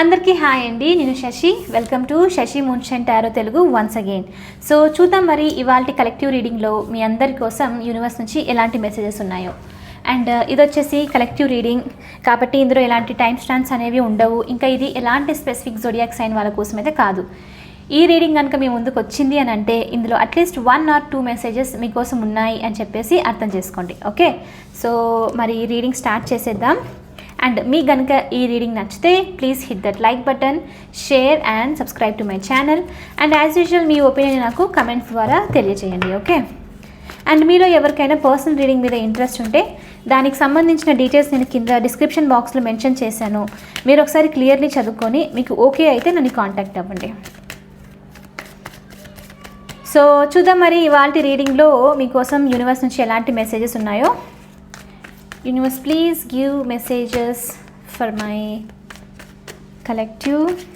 అందరికీ హాయ్ అండి నేను Shashi. Welcome to Shashi మున్షన్ tarot Telugu once again so చూద్దాం మరి ఇవాళ కలెక్టివ్ రీడింగ్లో మీ అందరి కోసం యూనివర్స్ నుంచి ఎలాంటి మెసేజెస్ ఉన్నాయో. అండ్ uh, ఇది వచ్చేసి కలెక్టివ్ రీడింగ్ కాబట్టి ఇందులో ఎలాంటి టైం స్టాంప్స్ అనేవి ఉండవు. ఇంకా ఇది ఎలాంటి స్పెసిఫిక్ జోడియాక్ సైన్ వాళ్ళ కోసం అయితే కాదు. ఈ రీడింగ్ కనుక మీ ముందుకు వచ్చింది అని అంటే ఇందులో at least one or two messages మీకోసం ఉన్నాయి అని చెప్పేసి అర్థం చేసుకోండి. ఓకే సో మరి ఈ రీడింగ్ స్టార్ట్ చేసేద్దాం. అండ్ మీ కనుక ఈ రీడింగ్ నచ్చితే please hit that like button share and subscribe to my channel and as usual me opinion నాకు కమెంట్స్ ద్వారా తెలియజేయండి ఓకే అండ్ మీలో ఎవరికైనా పర్సనల్ రీడింగ్ మీద ఇంట్రెస్ట్ ఉంటే దానికి సంబంధించిన డీటెయిల్స్ నేను కింద డిస్క్రిప్షన్ బాక్స్లో మెన్షన్ చేశాను. మీరు ఒకసారి క్లియర్లీ చదువుకొని మీకు ఓకే అయితే నన్ను కాంటాక్ట్ అవ్వండి. సో చూద్దాం మరి ఇవాళ రీడింగ్లో మీకోసం యూనివర్స్ నుంచి ఎలాంటి మెసేజెస్ ఉన్నాయో. universe please give messages for my collective.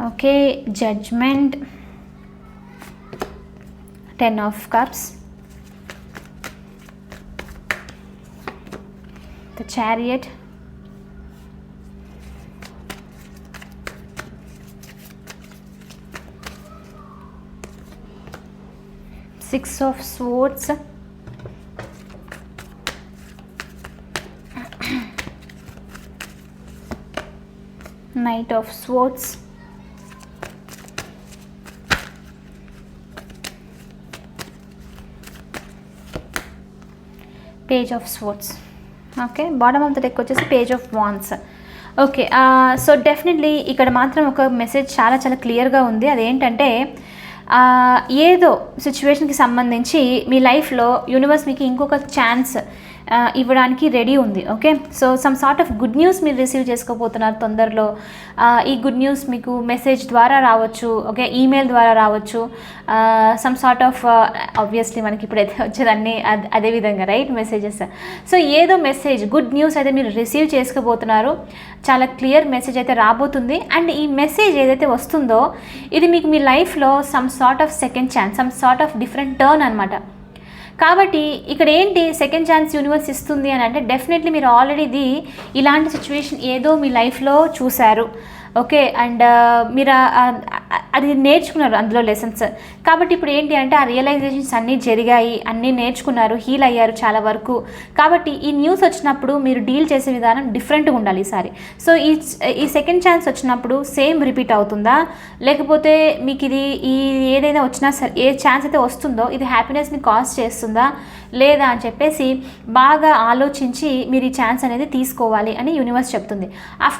Okay judgment. 10 of cups. The chariot. Six of swords. Knight of swords page of swords okay bottom of the deck వచ్చేసి page of wands okay so definitely ఇక్కడ మాత్రం ఒక message చాలా చాలా క్లియర్గా ఉంది. అదేంటంటే ఏదో సిచ్యువేషన్కి సంబంధించి మీ లైఫ్లో యూనివర్స్ మీకు ఇంకొక ఛాన్స్ ఇవ్వడానికి రెడీ ఉంది okay? So some sort of good news మీరు రిసీవ్ చేసుకోబోతున్నారు తొందరలో. ఈ గుడ్ న్యూస్ మీకు మెసేజ్ ద్వారా రావచ్చు ఓకే? ఈమెయిల్ ద్వారా రావచ్చు. సమ్ సార్ట్ ఆఫ్ ఆబ్వియస్లీ మనకి ఇప్పుడు అయితే వచ్చేదాన్ని అద్- అదే విధంగా రైట్ మెసేజెస్ సో ఏదో మెసేజ్ గుడ్ న్యూస్ అయితే మీరు రిసీవ్ చేసుకోబోతున్నారు. చాలా క్లియర్ మెసేజ్ అయితే రాబోతుంది. అండ్ ఈ మెసేజ్ ఏదైతే వస్తుందో ఇది మీకు మీ లైఫ్లో some sort of second chance some sort of different turn అనమాట కాబట్టి ఇక్కడ ఏంటి సెకండ్ ఛాన్స్ యూనివర్స్ ఇస్తుంది అని అంటే డెఫినెట్లీ మీరు ఆల్రెడీ ఇది ఇలాంటి సిచ్యువేషన్ ఏదో మీ లైఫ్లో చూశారు. ఓకే అండ్ మీరు అది నేర్చుకున్నారు అందులో లెసన్స్ కాబట్టి ఇప్పుడు ఏంటి అంటే ఆ రియలైజేషన్స్ అన్నీ జరిగాయి అన్నీ నేర్చుకున్నారు హీల్ అయ్యారు చాలా వరకు. కాబట్టి ఈ న్యూస్ వచ్చినప్పుడు మీరు డీల్ చేసే విధానం డిఫరెంట్గా ఉండాలి ఈసారి సో ఈ ఈ సెకండ్ ఛాన్స్ వచ్చినప్పుడు సేమ్ రిపీట్ అవుతుందా? లేకపోతే మీకు ఇది ఈ ఏదైనా వచ్చినా సరే ఏ ఛాన్స్ అయితే వస్తుందో ఇది హ్యాపీనెస్ని కాజ్ చేస్తుందా? లేదా అని చెప్పేసి బాగా ఆలోచించి మీరు ఈ ఛాన్స్ అనేది తీసుకోవాలి అని యూనివర్స్ చెప్తుంది.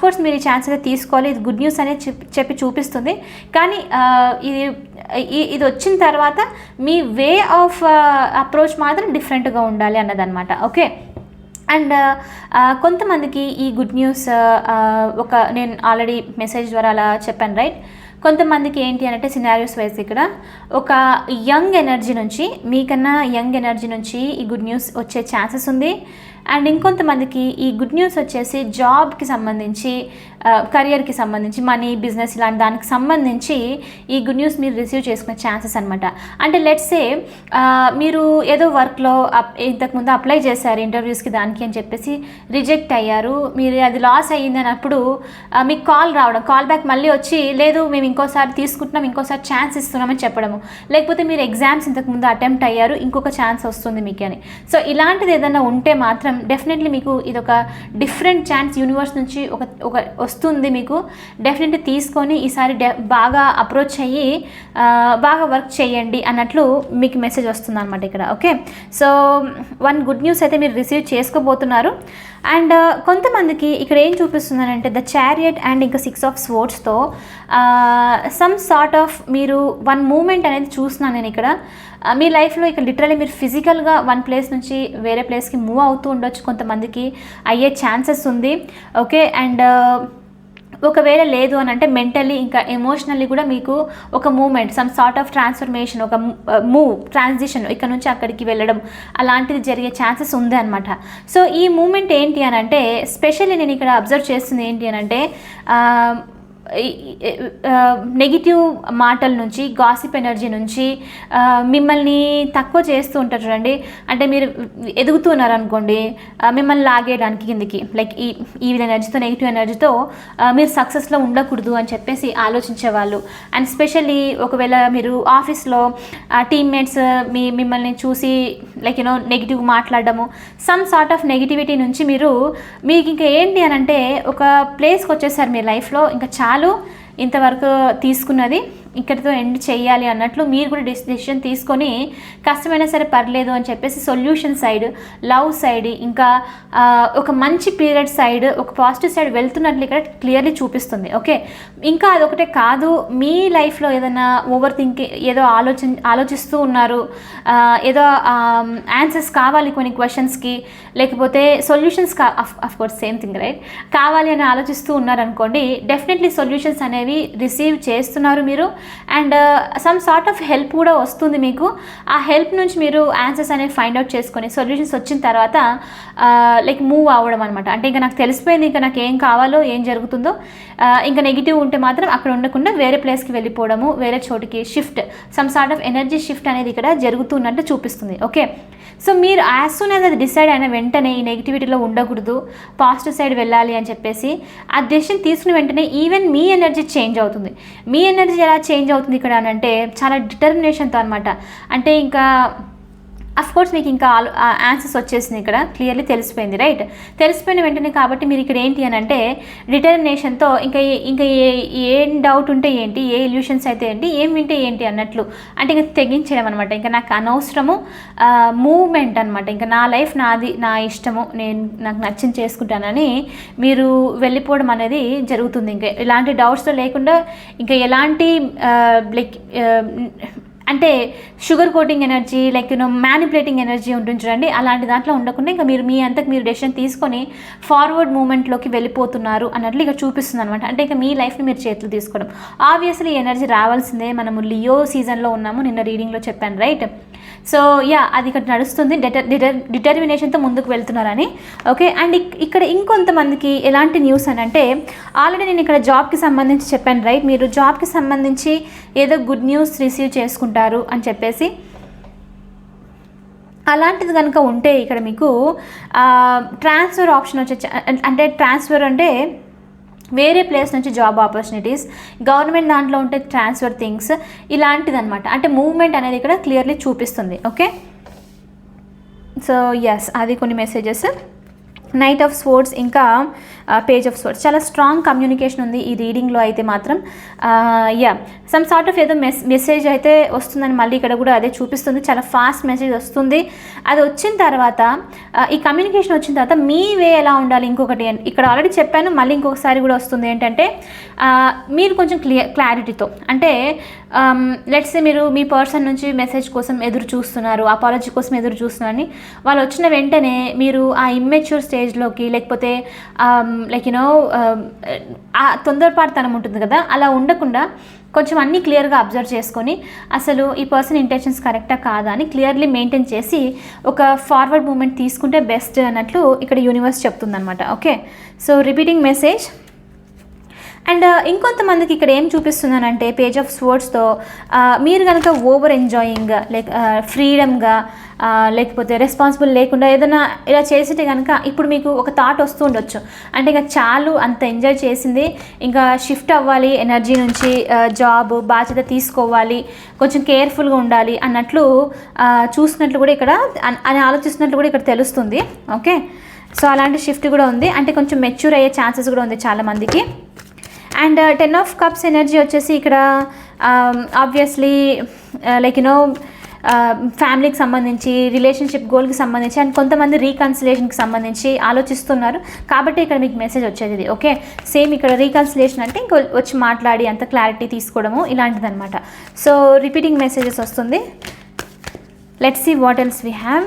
కోర్స్ మీరు ఈ ఛాన్స్ అనేది తీసుకోవాలి ఇది గుడ్ న్యూస్ అనేది చెప్పి చెప్పి చూపిస్తుంది. కానీ ఇది ఇది వచ్చిన తర్వాత మీ వే ఆఫ్ అప్రోచ్ మాత్రం డిఫరెంట్గా ఉండాలి అన్నదనమాట ఓకే అండ్ కొంతమందికి ఈ గుడ్ న్యూస్ ఒక నేను ఆల్రెడీ మెసేజ్ ద్వారా అలా చెప్పాను రైట్ కొంతమందికి ఏంటి అంటే సినారియోస్ వైజ్ ఇక్కడ ఒక యంగ్ ఎనర్జీ నుంచి మీకన్నా యంగ్ ఎనర్జీ నుంచి ఈ గుడ్ న్యూస్ వచ్చే ఛాన్సెస్ ఉంది. అండ్ ఇంకొంతమందికి ఈ గుడ్ న్యూస్ వచ్చేసి జాబ్కి సంబంధించి కెరియర్కి సంబంధించి మనీ బిజినెస్ ఇలాంటి దానికి సంబంధించి ఈ గుడ్ న్యూస్ మీరు రిసీవ్ చేసుకునే ఛాన్సెస్ అనమాట అంటే లెట్సే మీరు ఏదో వర్క్లో అప్ ఇంతకుముందు అప్లై చేశారు ఇంటర్వ్యూస్కి దానికి అని చెప్పేసి రిజెక్ట్ అయ్యారు. మీరు అది లాస్ అయ్యింది అన్నప్పుడు మీకు కాల్ రావడం కాల్ బ్యాక్ మళ్ళీ వచ్చి లేదు మేము ఇంకోసారి తీసుకుంటున్నాం ఇంకోసారి ఛాన్స్ ఇస్తున్నామని చెప్పడము. లేకపోతే మీరు ఎగ్జామ్స్ ఇంతకుముందు అటెంప్ట్ అయ్యారు ఇంకొక ఛాన్స్ వస్తుంది మీకు అని సో ఇలాంటిది ఏదైనా ఉంటే మాత్రం డెఫినెట్లీ మీకు ఇది ఒక డిఫరెంట్ ఛాన్స్ యూనివర్స్ నుంచి ఒక ఒక వస్తుంది మీకు. డెఫినెట్లీ తీసుకొని ఈసారి డె బాగా అప్రోచ్ అయ్యి బాగా వర్క్ చేయండి అన్నట్లు మీకు మెసేజ్ వస్తుంది అనమాట ఇక్కడ okay so one good news అయితే మీరు రిసీవ్ చేసుకోబోతున్నారు. అండ్ uh, కొంతమందికి ఇక్కడ ఏం చూపిస్తుందనంటే ద చారియట్ అండ్ ఇంకా సిక్స్ ఆఫ్ స్పోర్ట్స్తో సమ్ సార్ట్ ఆఫ్ మీరు వన్ మూమెంట్ అనేది చూస్తున్నాను నేను ఇక్కడ. మీ లైఫ్లో ఇక్కడ లిటరలీ మీరు ఫిజికల్గా వన్ ప్లేస్ నుంచి వేరే ప్లేస్కి మూవ్ అవుతూ ఉండొచ్చు కొంతమందికి అయ్యే ఛాన్సెస్ ఉంది. ఓకే అండ్ uh, ఒకవేళ లేదు అని అంటే మెంటల్లీ ఇంకా ఎమోషనల్లీ కూడా మీకు ఒక moment some sort of transformation ఒక మూవ్ ట్రాన్సిషన్ uh, ఇక్కడ నుంచి అక్కడికి వెళ్ళడం అలాంటిది జరిగే ఛాన్సెస్ ఉంది అనమాట సో ఈ మూమెంట్ ఏంటి అని అంటే స్పెషల్లీ నేను ఇక్కడ అబ్జర్వ్ చేస్తుంది ఏంటి అని అంటే నెగిటివ్ మాటల నుంచి గాసిప్ ఎనర్జీ నుంచి మిమ్మల్ని తక్కువ చేస్తూ ఉంటారు చూడండి. అంటే మీరు ఎదుగుతున్నారు అనుకోండి మిమ్మల్ని లాగేయడానికి కిందికి లైక్ ఈ ఈ ఎనర్జీతో నెగిటివ్ ఎనర్జీతో మీరు సక్సెస్లో ఉండకూడదు అని చెప్పేసి ఆలోచించేవాళ్ళు అండ్ స్పెషల్లీ ఒకవేళ మీరు ఆఫీస్లో టీమ్మేట్స్ మీ మిమ్మల్ని చూసి లైక్ యూనో నెగిటివ్ మాట్లాడడము సమ్ సార్ట్ ఆఫ్ నెగిటివిటీ నుంచి మీరు మీకు ఇంకా ఏంటి అని అంటే ఒక ప్లేస్కి వచ్చేసారు మీ లైఫ్లో ఇంకా చాలా ఇంతవరకు తీసుకున్నది. ఇక్కడితో ఎండ్ చేయాలి అన్నట్లు మీరు కూడా డిసిషన్ తీసుకొని కష్టమైనా సరే పర్లేదు అని చెప్పేసి సొల్యూషన్ సైడ్ లవ్ సైడ్ ఇంకా ఒక మంచి పీరియడ్ సైడ్ ఒక పాజిటివ్ సైడ్ వెళ్తున్నట్లు ఇక్కడ క్లియర్లీ చూపిస్తుంది. ఓకే ఇంకా అదొకటే కాదు మీ లైఫ్లో ఏదైనా ఓవర్ థింకింగ్ ఏదో ఆలోచన ఆలోచిస్తూ ఉన్నారు ఏదో ఆన్సర్స్ కావాలి కొన్ని క్వశ్చన్స్కి లేకపోతే సొల్యూషన్స్ కా of course same thing right కావాలి అని ఆలోచిస్తూ ఉన్నారనుకోండి డెఫినెట్లీ సొల్యూషన్స్ అనేవి రిసీవ్ చేస్తున్నారు మీరు. And some sort of help కూడా వస్తుంది మీకు. ఆ హెల్ప్ నుంచి మీరు ఆన్సర్స్ అనేవి ఫైండ్ అవుట్ చేసుకొని సొల్యూషన్స్ వచ్చిన తర్వాత uh, లైక్ మూవ్ అవ్వడం అనమాట అంటే ఇంకా నాకు తెలిసిపోయింది ఇంకా నాకు ఏం కావాలో ఏం జరుగుతుందో uh, ఇంకా నెగిటివ్ ఉంటే మాత్రం అక్కడ ఉండకుండా వేరే ప్లేస్కి వెళ్ళిపోవడము వేరే చోటికి shift some sort of energy shift అనేది ఇక్కడ జరుగుతున్నట్టు చూపిస్తుంది. ఓకే సో మీరు యాజ్ సూన్ యాజ్ అది డిసైడ్ అయిన వెంటనే ఈ నెగిటివిటీలో ఉండకూడదు పాజిటివ్ సైడ్ వెళ్ళాలి అని చెప్పేసి ఆ డెసిషన్ తీసుకున్న వెంటనే ఈవెన్ మీ ఎనర్జీ చేంజ్ అవుతుంది. మీ ఎనర్జీ ఎలా చేంజ్ అవుతుంది ఇక్కడ అని అంటే చాలా డిటర్మినేషన్తో అనమాట అంటే ఇంకా కోర్స్ మీకు ఇంకా ఆన్సర్స్ వచ్చేసింది ఇక్కడ. క్లియర్లీ తెలిసిపోయింది రైట్ తెలిసిపోయిన వెంటనే కాబట్టి మీరు ఇక్కడ ఏంటి అని అంటే డిటర్మినేషన్తో ఇంకా ఇంకా ఏ ఏం డౌట్ ఉంటే ఏంటి ఏ ఇల్యూషన్స్ అయితే ఏంటి ఏం వింటే ఏంటి అన్నట్లు అంటే ఇంకా తెగించడం అనమాట ఇంకా నాకు అనవసరము మూవ్మెంట్ అనమాట ఇంకా నా లైఫ్ నాది నా ఇష్టము నేను నాకు నచ్చింది చేసుకుంటానని మీరు వెళ్ళిపోవడం అనేది జరుగుతుంది. ఇంకా ఇలాంటి డౌట్స్తో లేకుండా ఇంకా ఎలాంటి లైక్ అంటే sugar coating energy like you know manipulating energy ఉంటుంది చూడండి. అలాంటి దాంట్లో ఉండకుండా ఇంకా మీరు మీ అంతకు మీరు డెసిషన్ తీసుకొని ఫార్వర్డ్ మూమెంట్లోకి వెళ్ళిపోతున్నారు అన్నట్లు ఇక చూపిస్తుంది అనమాట అంటే ఇక మీ లైఫ్ని మీరు చేతులు తీసుకోవడం. ఆబ్వియస్లీ ఎనర్జీ రావాల్సిందే. మనము లియో సీజన్లో ఉన్నాము. నిన్న రీడింగ్లో చెప్పాను రైట్ సో యా అది ఇక్కడ నడుస్తుంది. డెటర్ డిటర్ డిటర్మినేషన్తో ముందుకు వెళ్తున్నారని. ఓకే అండ్ ఇక్కడ ఇంకొంతమందికి ఎలాంటి న్యూస్ అని అంటే ఆల్రెడీ నేను ఇక్కడ జాబ్కి సంబంధించి చెప్పాను రైట్ మీరు జాబ్కి సంబంధించి ఏదో గుడ్ న్యూస్ రిసీవ్ చేసుకుంటారు అని చెప్పేసి. అలాంటిది కనుక ఉంటే ఇక్కడ మీకు ట్రాన్స్ఫర్ ఆప్షన్ వచ్చే అంటే ట్రాన్స్ఫర్ అంటే వేరే ప్లేస్ నుంచి జాబ్ ఆపర్చునిటీస్ గవర్నమెంట్ దాంట్లో ఉంటే ట్రాన్స్ఫర్ థింగ్స్ ఇలాంటిదనమాట అంటే మూవ్మెంట్ అనేది ఇక్కడ క్లియర్లీ చూపిస్తుంది. ఓకే సో ఎస్ అది కొన్ని మెసేజెస్ నైట్ ఆఫ్ స్పోర్ట్స్ ఇంకా పేజ్ ఆఫ్ స్పోర్ట్స్ చాలా స్ట్రాంగ్ కమ్యూనికేషన్ ఉంది ఈ రీడింగ్లో అయితే మాత్రం. యా సమ్ సార్ట్ ఆఫ్ ఏదో మెస్ మెసేజ్ అయితే వస్తుందని మళ్ళీ ఇక్కడ కూడా అదే చూపిస్తుంది. చాలా ఫాస్ట్ మెసేజ్ వస్తుంది. అది వచ్చిన తర్వాత uh, ఈ కమ్యూనికేషన్ వచ్చిన తర్వాత మీ వే ఎలా ఉండాలి ఇంకొకటి ఇక్కడ ఆల్రెడీ చెప్పాను మళ్ళీ ఇంకొకసారి కూడా వస్తుంది ఏంటంటే uh, మీరు కొంచెం క్లియర్ క్లారిటీతో అంటే um, లెట్స్ మీరు మీ పర్సన్ నుంచి మెసేజ్ కోసం ఎదురు చూస్తున్నారు అపాలజీ కోసం ఎదురు చూస్తున్నారని వాళ్ళు వచ్చిన వెంటనే మీరు ఆ ఇమ్మెచ్యూర్ స్టేజ్లోకి లేకపోతే um, లైక్ యూనో um, తొందరపాటుతనం ఉంటుంది కదా అలా ఉండకుండా కొంచెం అన్నీ క్లియర్గా అబ్జర్వ్ చేసుకొని అసలు ఈ పర్సన్ ఇంటెన్షన్స్ కరెక్టా కాదా అని క్లియర్లీ మెయింటైన్ చేసి ఒక ఫార్వర్డ్ మూమెంట్ తీసుకుంటే బెస్ట్ అన్నట్లు ఇక్కడ universe చెప్తుందనమాట okay so repeating message and uh, ఇంకొంతమందికి ఇక్కడ ఏం చూపిస్తున్నానంటే పేజ్ ఆఫ్ స్వర్డ్స్తో మీరు కనుక ఓవర్ ఎంజాయింగ్ లైక్ ఫ్రీడమ్గా లేకపోతే రెస్పాన్సిబుల్ లేకుండా ఏదైనా ఇలా చేసితే కనుక ఇప్పుడు మీకు ఒక థాట్ వస్తూ ఉండొచ్చు. అంటే ఇంకా చాలు అంత ఎంజాయ్ చేసింది ఇంకా షిఫ్ట్ అవ్వాలి ఎనర్జీ నుంచి జాబ్ బాధ్యత తీసుకోవాలి కొంచెం కేర్ఫుల్గా ఉండాలి అన్నట్లు చూసినట్లు కూడా ఇక్కడ అని ఆలోచిస్తున్నట్లు కూడా ఇక్కడ తెలుస్తుంది. ఓకే సో అలాంటి షిఫ్ట్ కూడా ఉంది. అంటే కొంచెం మెచ్యూర్ అయ్యే ఛాన్సెస్ కూడా ఉంది చాలామందికి. And ten of cups energy వచ్చేసి ఇక్కడ ఆబ్వియస్లీ లైక్ యునో ఫ్యామిలీకి సంబంధించి రిలేషన్షిప్ గోల్కి సంబంధించి అండ్ కొంతమంది రీకన్సిలేషన్కి సంబంధించి ఆలోచిస్తున్నారు. కాబట్టి ఇక్కడ మీకు మెసేజ్ వచ్చేది ఇది ఓకే సేమ్ ఇక్కడ రీకన్సిలేషన్ అంటే ఇంకో వచ్చి మాట్లాడి అంత క్లారిటీ తీసుకోవడము ఇలాంటిదనమాట సో రిపీటింగ్ మెసేజెస్ వస్తుంది. Let see what else we have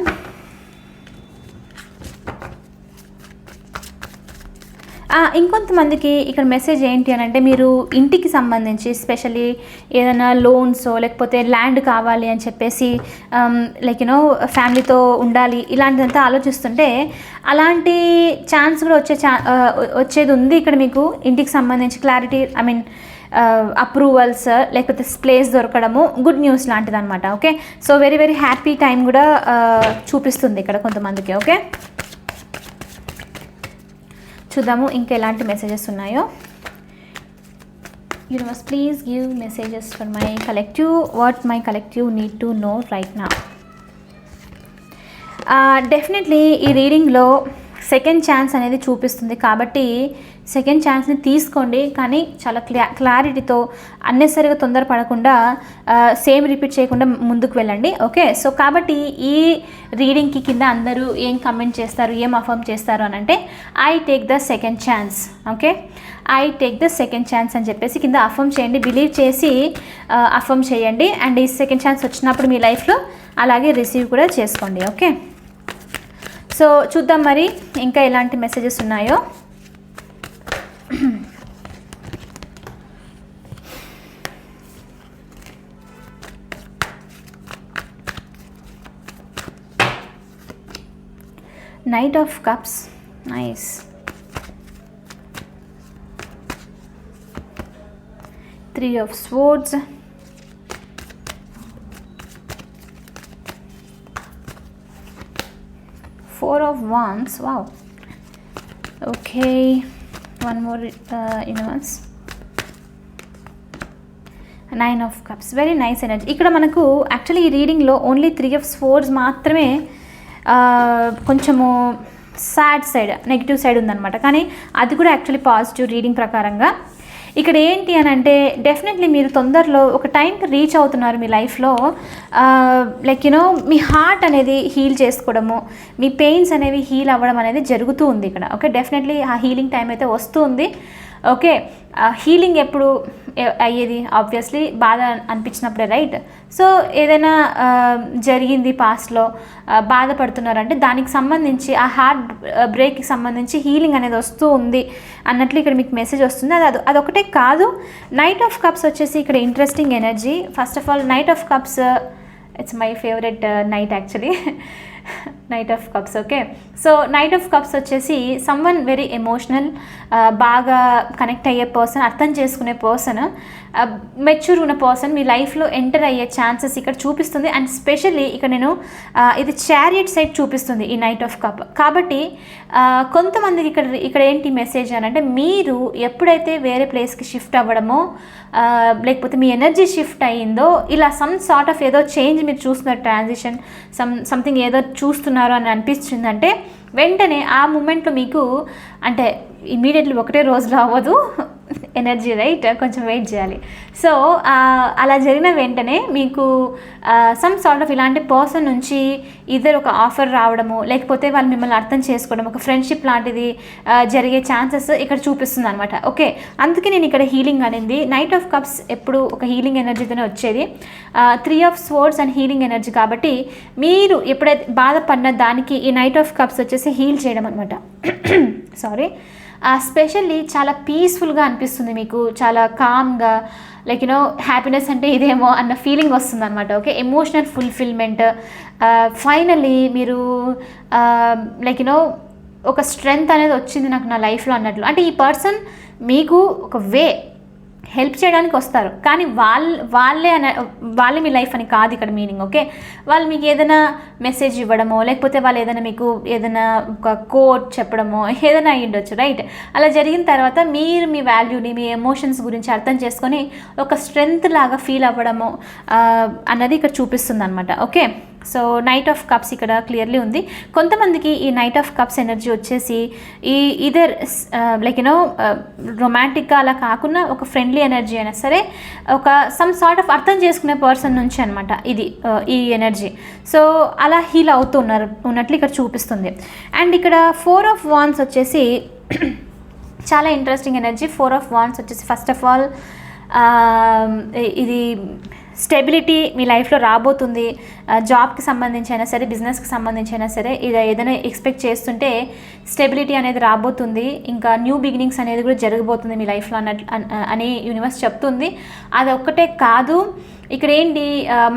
ఇంకొంతమందికి ఇక్కడ మెసేజ్ ఏంటి అని అంటే మీరు ఇంటికి సంబంధించి స్పెషల్లీ ఏదైనా లోన్స్ లేకపోతే ల్యాండ్ కావాలి అని చెప్పేసి లైక్ యూనో ఫ్యామిలీతో ఉండాలి ఇలాంటిదంతా ఆలోచిస్తుంటే అలాంటి ఛాన్స్ కూడా వచ్చే ఛా వచ్చేది ఉంది ఇక్కడ మీకు ఇంటికి సంబంధించి క్లారిటీ ఐ మీన్ అప్రూవల్స్ లేకపోతే ప్లేస్ దొరకడము గుడ్ న్యూస్ లాంటిది అనమాట okay so very very happy time కూడా చూపిస్తుంది ఇక్కడ కొంతమందికి ఓకే చూద్దాము ఇంకా ఎలాంటి మెసేజెస్ ఉన్నాయో. Universe please give messages for my collective what my collective need to know right నా డెఫినెట్లీ ఈ రీడింగ్లో సెకండ్ ఛాన్స్ అనేది చూపిస్తుంది. కాబట్టి సెకండ్ ఛాన్స్ని తీసుకోండి. కానీ చాలా క్లా క్లారిటీతో అన్నెసరిగా తొందరపడకుండా సేమ్ రిపీట్ చేయకుండా ముందుకు వెళ్ళండి. ఓకే? సో కాబట్టి ఈ రీడింగ్కి కింద అందరూ ఏం కమెంట్ చేస్తారు? ఏం అఫర్మ్ చేస్తారు? అని అంటే I take the second chance okay? I take the second chance అని చెప్పేసి కింద అఫర్మ్ చేయండి. బిలీవ్ చేసి అఫర్మ్ చేయండి. అండ్ ఈ సెకండ్ ఛాన్స్ వచ్చినప్పుడు మీ లైఫ్లో అలాగే రిసీవ్ కూడా చేసుకోండి. ఓకే? సో చూద్దాం మరి ఇంకా ఎలాంటి మెసేజెస్ ఉన్నాయో. Knight of cups nice three of swords four of wands. Wow. Okay. One more uh, universe. Nine of cups very nice energy ఇక్కడ మనకు యాక్చువల్లీ ఈ రీడింగ్లో ఓన్లీ త్రీ ఆఫ్ స్ఫోర్స్ మాత్రమే uh, కొంచెము సాడ్ సైడ్ నెగిటివ్ సైడ్ ఉందన్నమాట. కానీ అది కూడా యాక్చువల్లీ పాజిటివ్ రీడింగ్ ప్రకారంగా ఇక్కడ ఏంటి అని అంటే డెఫినెట్లీ మీరు తొందరలో ఒక టైంకి రీచ్ అవుతున్నారు మీ లైఫ్లో లైక్ యూనో మీ హార్ట్ అనేది హీల్ చేసుకోవడము మీ పెయిన్స్ అనేవి హీల్ అవ్వడం అనేది జరుగుతూ ఉంది ఇక్కడ. ఓకే డెఫినెట్లీ ఆ హీలింగ్ టైం అయితే వస్తూ ఉంది. ఓకే హీలింగ్ ఎప్పుడు అయ్యేది? ఆబ్వియస్లీ బాధ అనిపించినప్పుడే రైట్ సో ఏదైనా జరిగింది పాస్ట్లో బాధపడుతున్నారంటే దానికి సంబంధించి ఆ హార్ట్ బ్రేక్కి సంబంధించి హీలింగ్ అనేది వస్తూ ఉంది అన్నట్లు ఇక్కడ మీకు మెసేజ్ వస్తుంది. అది అది అదొకటే కాదు. నైట్ ఆఫ్ కప్స్ వచ్చేసి ఇక్కడ interesting energy first of all knight of cups it's my favourite knight actually knight of cups okay so knight of cups వచ్చేసి సమ్వన్ వెరీ ఎమోషనల్ బాగా కనెక్ట్ అయ్యే పర్సన్ అర్థం చేసుకునే పర్సన్ మెచ్యూర్ uh, ఉన్న person మీ లైఫ్లో ఎంటర్ అయ్యే chances ఇక్కడ చూపిస్తుంది. అండ్ స్పెషల్లీ ఇక్కడ నేను uh, ఇది చారియట్ సైడ్ చూపిస్తుంది ఈ నైట్ ఆఫ్ కప్ కాబట్టి uh, కొంతమందికి ఇక్కడ ఇక్కడ ఏంటి మెసేజ్ అని అంటే మీరు ఎప్పుడైతే వేరే ప్లేస్కి షిఫ్ట్ అవ్వడమో లేకపోతే మీ ఎనర్జీ షిఫ్ట్ అయ్యిందో ఇలా సమ్ సార్ట్ ఆఫ్ ఏదో చేంజ్ మీరు చూస్తున్నారు ట్రాన్సిషన్ సమ్ సంథింగ్ ఏదో చూస్తున్నారు అని అనిపిస్తుందంటే వెంటనే ఆ మూమెంట్లో మీకు అంటే ఇమీడియట్లీ ఒకటే రోజులో అవ్వదు ఎనర్జీ రైట్ కొంచెం వెయిట్ చేయాలి. సో అలా జరిగిన వెంటనే మీకు సమ్ సార్ట్ ఆఫ్ ఇలాంటి పర్సన్ నుంచి ఇద్దరు ఒక ఆఫర్ రావడము లేకపోతే వాళ్ళు మిమ్మల్ని అర్థం చేసుకోవడం ఒక ఫ్రెండ్షిప్ లాంటిది జరిగే ఛాన్సెస్ ఇక్కడ చూపిస్తుంది అనమాట ఓకే అందుకే నేను ఇక్కడ హీలింగ్ అనేది. నైట్ ఆఫ్ కప్స్ ఎప్పుడు ఒక హీలింగ్ ఎనర్జీతోనే వచ్చేది. Three of swords and healing energy కాబట్టి మీరు ఎప్పుడైతే బాధపడిన దానికి ఈ నైట్ ఆఫ్ కప్స్ వచ్చేసి హీల్ చేయడం అనమాట సారీ Uh, స్పెషల్లీ చాలా పీస్ఫుల్గా అనిపిస్తుంది మీకు చాలా కామ్గా లైక్ యూనో హ్యాపీనెస్ అంటే ఇదేమో అన్న ఫీలింగ్ వస్తుంది అనమాట ఓకే ఎమోషనల్ ఫుల్ఫిల్మెంట్ ఫైనలీ మీరు um, లైక్ యూనో ఒక స్ట్రెంగ్త్ అనేది వచ్చింది నాకు నా లైఫ్లో అన్నట్లు. అంటే ఈ పర్సన్ మీకు ఒక వే హెల్ప్ చేయడానికి వస్తారు. కానీ వాళ్ళ వాళ్ళే అనే వాళ్ళే మీ లైఫ్ అని కాదు ఇక్కడ మీనింగ్ ఓకే? వాళ్ళు మీకు ఏదైనా మెసేజ్ ఇవ్వడమో లేకపోతే వాళ్ళు ఏదైనా మీకు ఏదైనా ఒక కోట్ చెప్పడమో ఏదైనా అయ్యి ఉండొచ్చు రైట్? అలా జరిగిన తర్వాత మీరు మీ వాల్యూని మీ ఎమోషన్స్ గురించి అర్థం చేసుకొని ఒక స్ట్రెంగ్త్ లాగా ఫీల్ అవ్వడము అన్నది ఇక్కడ చూపిస్తుంది అనమాట okay? So knight of cups ఇక్కడ క్లియర్లీ ఉంది. కొంతమందికి ఈ నైట్ ఆఫ్ కప్స్ ఎనర్జీ వచ్చేసి ఈ ఇదర్ లైక్ యూనో రొమాంటిక్గా అలా కాకుండా ఒక ఫ్రెండ్లీ ఎనర్జీ అయినా సరే ఒక సమ్ సార్ట్ ఆఫ్ అర్థం చేసుకునే పర్సన్ నుంచి అనమాట ఇది ఈ ఎనర్జీ సో అలా హీల్ అవుతున్నారు ఉన్నట్లు ఇక్కడ చూపిస్తుంది. అండ్ ఇక్కడ ఫోర్ ఆఫ్ వాన్స్ వచ్చేసి చాలా interesting energy four of wands వచ్చేసి ఫస్ట్ ఆఫ్ ఆల్ ఇది స్టెబిలిటీ మీ లైఫ్లో రాబోతుంది జాబ్కి సంబంధించి అయినా సరే బిజినెస్కి సంబంధించి అయినా సరే ఇది ఏదైనా ఎక్స్పెక్ట్ చేస్తుంటే స్టెబిలిటీ అనేది రాబోతుంది ఇంకా న్యూ బిగినింగ్స్ అనేది కూడా జరగబోతుంది మీ లైఫ్లో అన్నట్లు అని యూనివర్స్ చెప్తుంది. అది ఒక్కటే కాదు ఇక్కడ ఏంటి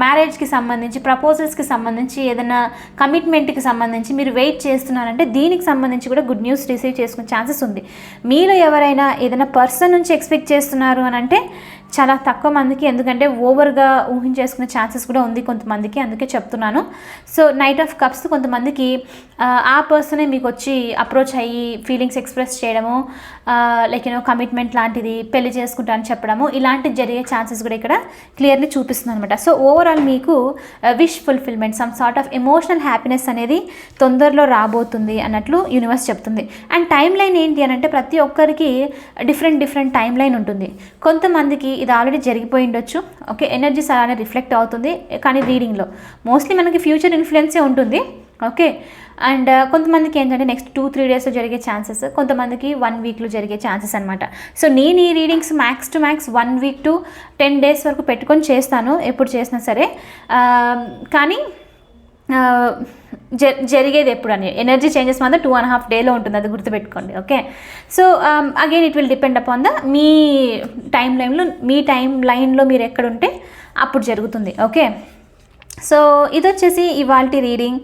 మ్యారేజ్కి సంబంధించి ప్రపోజల్స్కి సంబంధించి ఏదైనా కమిట్మెంట్కి సంబంధించి మీరు వెయిట్ చేస్తున్నారంటే దీనికి సంబంధించి కూడా గుడ్ న్యూస్ రిసీవ్ చేసుకునే ఛాన్సెస్ ఉంది. మీలో ఎవరైనా ఏదైనా పర్సన్ నుంచి ఎక్స్పెక్ట్ చేస్తున్నారు అని అంటే చాలా తక్కువ మందికి ఎందుకంటే ఓవర్గా ఊహించేసుకునే ఛాన్సెస్ కూడా ఉంది కొంతమందికి అందుకే చెప్తున్నాను. సో నైట్ ఆఫ్ కప్స్ కొంతమందికి ఆ, పర్సనే మీకు వచ్చి అప్రోచ్ అయ్యి ఫీలింగ్స్ ఎక్స్ప్రెస్ చేయడము లైక్ యూనో కమిట్మెంట్ లాంటిది పెళ్ళి చేసుకుంటాను చెప్పడము ఇలాంటివి జరిగే ఛాన్సెస్ కూడా ఇక్కడ క్లియర్లీ చూపిస్తుంది అనమాట సో ఓవరాల్ మీకు wish fulfilment some sort of emotional happiness అనేది తొందరలో రాబోతుంది అన్నట్లు యూనివర్స్ చెప్తుంది. అండ్ టైం లైన్ ఏంటి అని అంటే ప్రతి ఒక్కరికి డిఫరెంట్ డిఫరెంట్ టైం లైన్ ఉంటుంది. కొంతమందికి ఇది ఆల్రెడీ జరిగిపోయి ఉండొచ్చు. ఓకే ఎనర్జీస్ అలానే రిఫ్లెక్ట్ అవుతుంది కానీ రీడింగ్లో మోస్ట్లీ మనకి ఫ్యూచర్ ఇన్ఫ్లుయెన్సే ఉంటుంది. ఓకే అండ్ uh, కొంతమందికి ఏంటంటే నెక్స్ట్ టూ త్రీ డేస్లో జరిగే ఛాన్సెస్ కొంతమందికి వన్ వీక్లో జరిగే ఛాన్సెస్ అనమాట సో నేను ఈ readings max to max one week to ten days వరకు పెట్టుకొని చేస్తాను ఎప్పుడు చేసినా సరే. Um, కానీ uh, జరిగేది ఎప్పుడు అని. ఎనర్జీ చేంజెస్ మాత్రం టూ అండ్ హాఫ్ డేలో ఉంటుంది అది గుర్తుపెట్టుకోండి okay so again it will depend upon the me time లైన్లో మీ టైం లైన్లో మీరు ఎక్కడుంటే అప్పుడు జరుగుతుంది ఓకే సో ఇది వచ్చేసి ఇవాళ రీడింగ్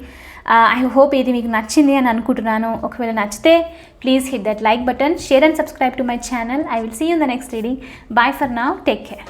ఐ హోప్ ఇది మీకు నచ్చింది అని అనుకుంటున్నాను. ఒకవేళ నచ్చితే please hit that like button share and subscribe to my channel I will see you the next reading bye for now take care